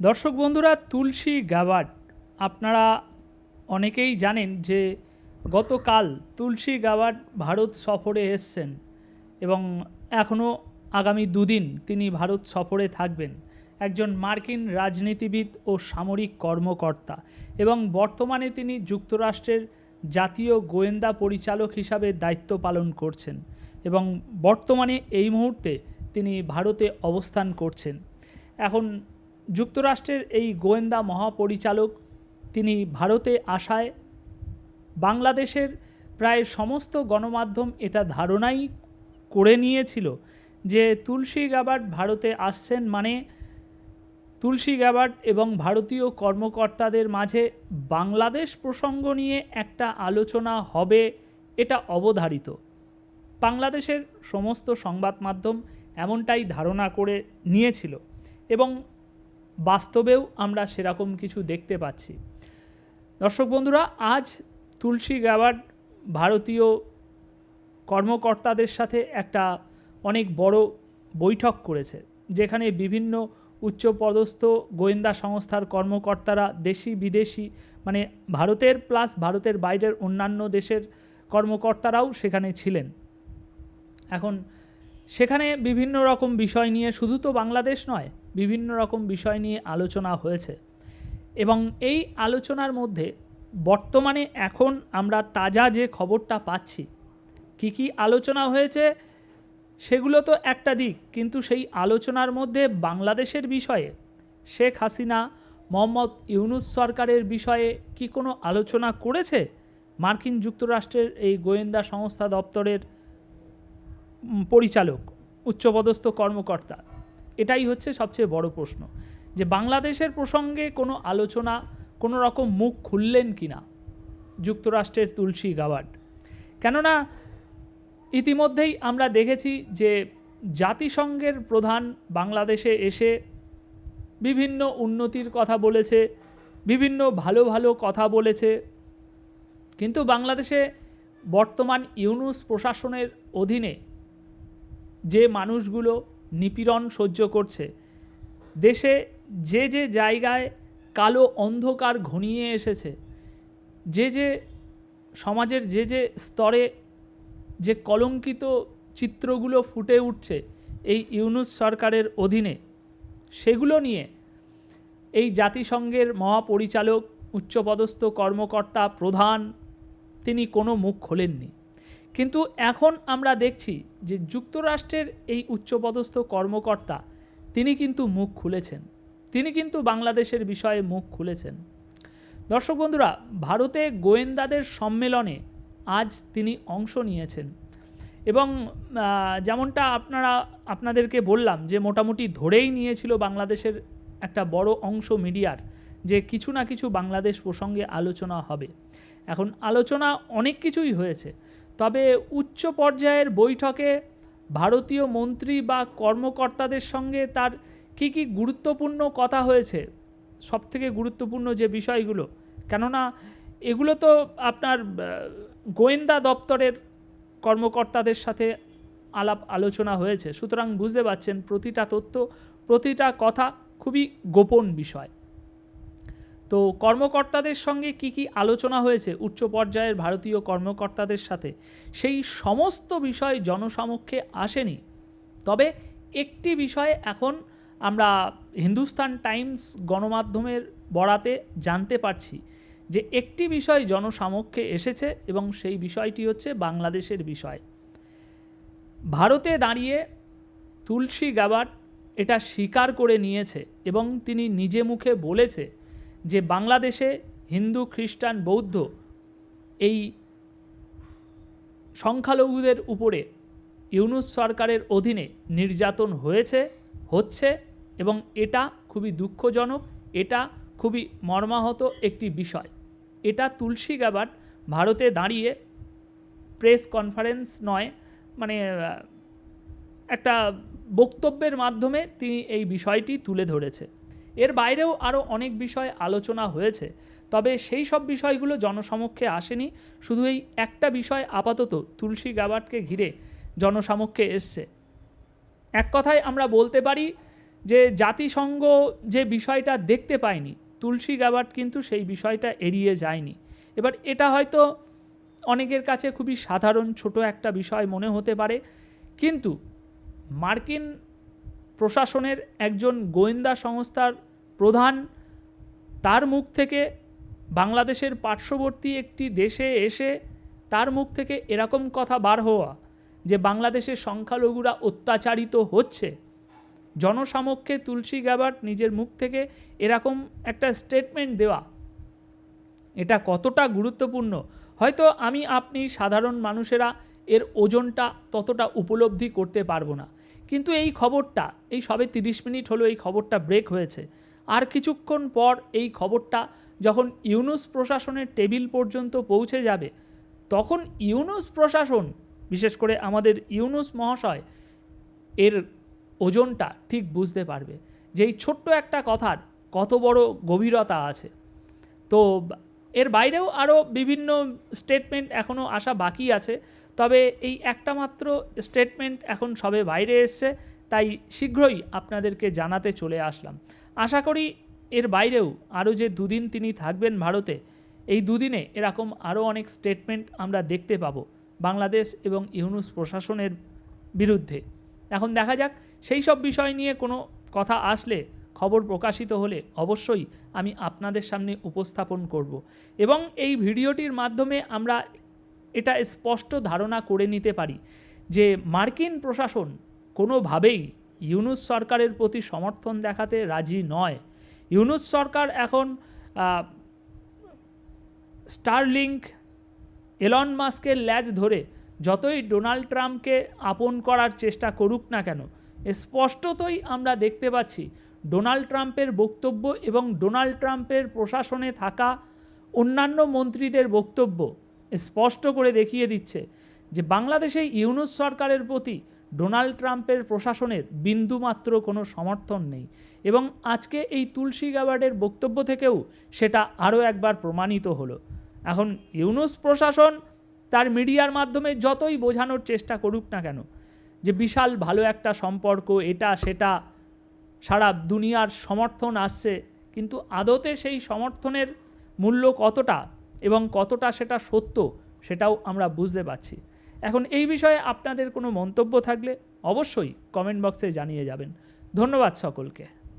দর্শক বন্ধুরা, তুলসী গাবাট আপনারা অনেকেই জানেন যে গতকাল তুলসী গাবাট ভারত সফরে এসছেন এবং এখনও আগামী দুদিন তিনি ভারত সফরে থাকবেন। একজন মার্কিন রাজনীতিবিদ ও সামরিক কর্মকর্তা এবং বর্তমানে তিনি যুক্তরাষ্ট্রের জাতীয় গোয়েন্দা পরিচালক হিসাবে দায়িত্ব পালন করছেন এবং বর্তমানে এই মুহূর্তে তিনি ভারতে অবস্থান করছেন। এখন যুক্তরাষ্ট্রের এই গোয়েন্দা মহাপরিচালক, তিনি ভারতে আসায় বাংলাদেশের প্রায় সমস্ত গণমাধ্যম এটা ধারণাই করে নিয়েছিল যে তুলসী গাবাট ভারতে আসছেন মানে তুলসী গ্যাবার্ট এবং ভারতীয় কর্মকর্তাদের মাঝে বাংলাদেশ প্রসঙ্গ নিয়ে একটা আলোচনা হবে এটা অবধারিত। বাংলাদেশের সমস্ত সংবাদ মাধ্যম এমনটাই ধারণা করে নিয়েছিল এবং বাস্তবেও আমরা সেরকম কিছু দেখতে পাচ্ছি। দর্শক বন্ধুরা, আজ তুলসী গ্যাবার্ড ভারতীয় কর্মকর্তাদের সাথে একটা অনেক বড় বৈঠক করেছে, যেখানে বিভিন্ন উচ্চপদস্থ গোয়েন্দা সংস্থার কর্মকর্তারা দেশি, বিদেশি মানে ভারতের প্লাস ভারতের বাইরের অন্যান্য দেশের কর্মকর্তারাও সেখানে ছিলেন। এখন সেখানে বিভিন্ন রকম বিষয় নিয়ে শুধু তো বাংলাদেশ নয় বিভিন্ন রকম বিষয় নিয়ে আলোচনা হয়েছে। এবং এই আলোচনার মধ্যে বর্তমানে এখন আমরা তাজা যে খবরটা পাচ্ছি, কি কি আলোচনা হয়েছে সেগুলো তো একটা দিক, কিন্তু সেই আলোচনার মধ্যে বাংলাদেশের বিষয়ে, শেখ হাসিনা, মোহাম্মদ ইউনুস সরকারের বিষয়ে কি কোনো আলোচনা করেছে? মার্কিন যুক্তরাষ্ট্রের এই গোয়েন্দা সংস্থা দপ্তরের পরিচালক, উচ্চপদস্থ কর্মকর্তা। এটাই হচ্ছে সবচেয়ে বড় প্রশ্ন, যে বাংলাদেশের প্রসঙ্গে কোনো আলোচনা, কোনো রকম মুখ খুললেন কি না যুক্তরাষ্ট্রের তুলসী গাওয়ার্ড? কেননা ইতিমধ্যেই আমরা দেখেছি যে জাতিসংঘের প্রধান বাংলাদেশে এসে বিভিন্ন উন্নতির কথা বলেছে, বিভিন্ন ভালো ভালো কথা বলেছে। কিন্তু বাংলাদেশে বর্তমান ইউনুস প্রশাসনের অধীনে যে মানুষগুলো নিপীড়ন সহ্য করছে। দেশে যে যে জায়গায় কালো অন্ধকার ঘনিয়ে এসেছে, যে যে সমাজের যে যে স্তরে যে কলঙ্কিত চিত্রগুলো ফুটে উঠছে এই ইউনুস সরকারের অধীনে, সেগুলো নিয়ে এই জাতিসংঘের মহাপরিচালক, উচ্চপদস্থ কর্মকর্তা প্রধান, তিনি কোনো মুখ খোলেননি। কিন্তু এখন আমরা দেখছি যে যুক্তরাষ্ট্রের এই উচ্চপদস্থ কর্মকর্তা, তিনি কিন্তু মুখ খুলেছেন। তিনি কিন্তু বাংলাদেশের বিষয়ে মুখ খুলেছেন। দর্শক বন্ধুরা, ভারতে গোয়েন্দাদের সম্মেলনে আজ তিনি অংশ নিয়েছেন। এবং যেমনটা আপনারা, আপনাদেরকে বললাম যে মোটামুটি ধরেই নিয়েছিল বাংলাদেশের একটা বড় অংশ মিডিয়ার যে কিছু না কিছু বাংলাদেশ প্রসঙ্গে আলোচনা হবে। এখন আলোচনা অনেক কিছুই হয়েছে। তবে উচ্চ পর্যায়ের বৈঠকে ভারতীয় মন্ত্রী বা কর্মকর্তাদের সঙ্গে তার কী কী গুরুত্বপূর্ণ কথা হয়েছে? সবথেকে গুরুত্বপূর্ণ যে বিষয়গুলো। কেননা এগুলো তো আপনার গোয়েন্দা দপ্তরের কর্মকর্তাদের সাথে আলাপ আলোচনা হয়েছে। সুতরাং বুঝতে পারছেন, প্রতিটা তথ্য, প্রতিটা কথা খুবই গোপন বিষয়। তো কর্মকর্তাদের সঙ্গে কি কি আলোচনা হয়েছে উচ্চ পর্যায়ের ভারতীয় কর্মকর্তাদের সাথে? সেই সমস্ত বিষয় জনসমক্ষে আসেনি। তবে একটি বিষয় এখন আমরা হিন্দুস্তান টাইমস গণমাধ্যমের বরাতে জানতে পারছি যে একটি বিষয় জনসমক্ষে এসেছে এবং সেই বিষয়টি হচ্ছে বাংলাদেশের বিষয়। ভারতে দাঁড়িয়ে তুলসী গাবাট এটা স্বীকার করে নিয়েছে এবং তিনি নিজে মুখে বলেছে যে বাংলাদেশে হিন্দু, খ্রিস্টান, বৌদ্ধ এই সংখ্যালঘুদের উপরে ইউনুস সরকারের অধীনে নির্যাতন হয়েছে, হচ্ছে এবং এটা খুবই দুঃখজনক, এটা খুবই মর্মাহত একটি বিষয়। এটা তুলসী গাবাট ভারতে দাঁড়িয়ে প্রেস কনফারেন্স নয় মানে একটা বক্তব্যের মাধ্যমে তিনি এই বিষয়টি তুলে ধরেছে। এর বাইরেও আরও অনেক বিষয় আলোচনা হয়েছে, তবে সেই সব বিষয়গুলো জনসমক্ষে আসেনি, শুধু এই একটা বিষয় আপাতত তুলসী গাবাটকে ঘিরে জনসমক্ষে এসছে। এক কথায় আমরা বলতে পারি যে জাতিসংঘ যে বিষয়টা দেখতে পায়নি, তুলসী গ্যাবার্ট কিন্তু সেই বিষয়টা এড়িয়ে যায়নি। এবার এটা হয়তো অনেকের কাছে খুবই সাধারণ, ছোট একটা বিষয় মনে হতে পারে, কিন্তু মার্কিন প্রশাসনের একজন গোয়েন্দা সংস্থার প্রধান, তার মুখ থেকে বাংলাদেশের পার্শ্ববর্তী একটি দেশে এসে তার মুখ থেকে এরকম কথা বার হওয়া যে বাংলাদেশের সংখ্যালঘুরা অত্যাচারিত হচ্ছে, জনসমক্ষে তুলসী গ্যাবার্ট নিজের মুখ থেকে এরকম একটা স্টেটমেন্ট দেওয়া, এটা কতটা গুরুত্বপূর্ণ? হয়তো আমি, আপনি সাধারণ মানুষেরা এর ওজনটা ততটা উপলব্ধি করতে পারব না। কিন্তু এই খবরটা, এই সবে তিরিশ মিনিট হলো এই খবরটা ব্রেক হয়েছে। আর কিছুক্ষণ পর এই খবরটা যখন ইউনুস প্রশাসনের টেবিল পর্যন্ত পৌঁছে যাবে, তখন ইউনুস প্রশাসন, বিশেষ করে আমাদের ইউনুস মহাশয়, এর ওজনটা ঠিক বুঝতে পারবে যে এই ছোট্ট একটা কথার কত বড় গভীরতা আছে। তো এর বাইরেও আরও বিভিন্ন স্টেটমেন্ট এখনও আসা বাকি আছে, তবে এই একটা মাত্র স্টেটমেন্ট এখন সবে বাইরে এসছে, তাই শীঘ্রই আপনাদেরকে জানাতে চলে আসলাম। আশা করি এর বাইরেও আরও যে দুদিন তিনি থাকবেন ভারতে, এই দুদিনে এরকম আরও অনেক স্টেটমেন্ট আমরা দেখতে পাবো বাংলাদেশ এবং ইউনুস প্রশাসনের বিরুদ্ধে। এখন দেখা যাক সেই সব বিষয় নিয়ে কোনো কথা আসলে, খবর প্রকাশিত হলে অবশ্যই আমি আপনাদের সামনে উপস্থাপন করব। এবং এই ভিডিওটির মাধ্যমে আমরা এটা স্পষ্ট ধারণা করে নিতে পারি যে মার্কিন প্রশাসন কোনোভাবেই ইউনুস সরকারের প্রতি সমর্থন দেখাতে রাজি নয়। ইউনুস সরকার এখন স্টারলিংক, এলন মাস্কের ল্যাজ ধরে যতই ডোনাল্ড ট্রাম্পকে আপন করার চেষ্টা করুক না কেন স্পষ্টতই আমরা দেখতে পাচ্ছি ডোনাল্ড ট্রাম্পের বক্তব্য এবং ডোনাল্ড ট্রাম্পের প্রশাসনে থাকা অন্যান্য মন্ত্রীদের বক্তব্য স্পষ্ট করে দেখিয়ে দিচ্ছে যে বাংলাদেশে ইউনুস সরকারের প্রতি ডোনাল্ড ট্রাম্পের প্রশাসনের বিন্দুমাত্র কোনো সমর্থন নেই এবং আজকে এই তুলসী গাবার্ডের বক্তব্য থেকেও সেটা আরও একবার প্রমাণিত হলো। এখন ইউনুস প্রশাসন তার মিডিয়ার মাধ্যমে যতই বোঝানোর চেষ্টা করুক না কেন, যে বিশাল ভালো একটা সম্পর্ক, এটা সেটা সারা দুনিয়ার সমর্থন আসছে, কিন্তু আদতে সেই সমর্থনের মূল্য কতটা এবং কতটা সেটা সত্য সেটাও আমরা বুঝতে পারছি। এখন এই বিষয়ে আপনাদের কোনো মন্তব্য থাকলে অবশ্যই কমেন্ট বক্সে জানিয়ে যাবেন। ধন্যবাদ সকলকে।